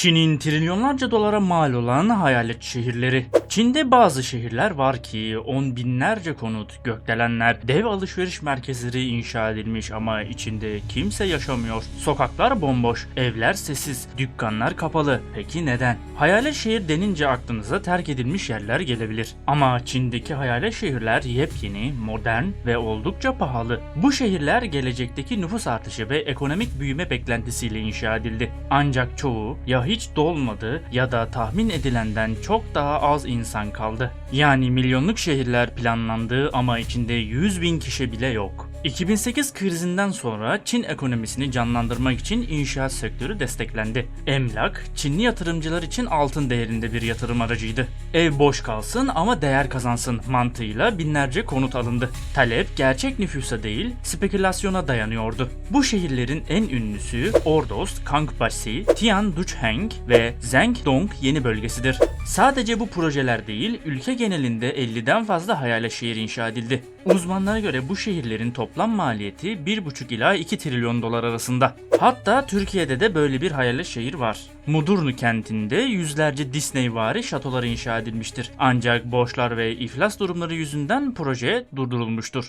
Çin'in trilyonlarca dolara mal olan hayalet şehirleri. Çin'de bazı şehirler var ki on binlerce konut, gökdelenler, dev alışveriş merkezleri inşa edilmiş ama içinde kimse yaşamıyor. Sokaklar bomboş, evler sessiz, dükkanlar kapalı. Peki neden? Hayalet şehir denince aklınıza terk edilmiş yerler gelebilir. Ama Çin'deki hayalet şehirler yepyeni, modern ve oldukça pahalı. Bu şehirler gelecekteki nüfus artışı ve ekonomik büyüme beklentisiyle inşa edildi. Ancak çoğu ya hiç dolmadı ya da tahmin edilenden çok daha az insan kaldı. Yani milyonluk şehirler planlandı ama içinde 100 bin kişi bile yok. 2008 krizinden sonra Çin ekonomisini canlandırmak için inşaat sektörü desteklendi. Emlak, Çinli yatırımcılar için altın değerinde bir yatırım aracıydı. Ev boş kalsın ama değer kazansın mantığıyla binlerce konut alındı. Talep gerçek nüfusa değil, spekülasyona dayanıyordu. Bu şehirlerin en ünlüsü Ordos, Kangbashi, Tianducheng ve Zhengdong yeni bölgesidir. Sadece bu projeler değil, ülke genelinde 50'den fazla hayalet şehir inşa edildi. Uzmanlara göre bu şehirlerin toplam maliyeti 1,5 ila 2 trilyon dolar arasında. Hatta Türkiye'de de böyle bir hayalet şehir var. Mudurnu kentinde yüzlerce Disney-vari şatolar inşa edilmiştir. Ancak borçlar ve iflas durumları yüzünden proje durdurulmuştur.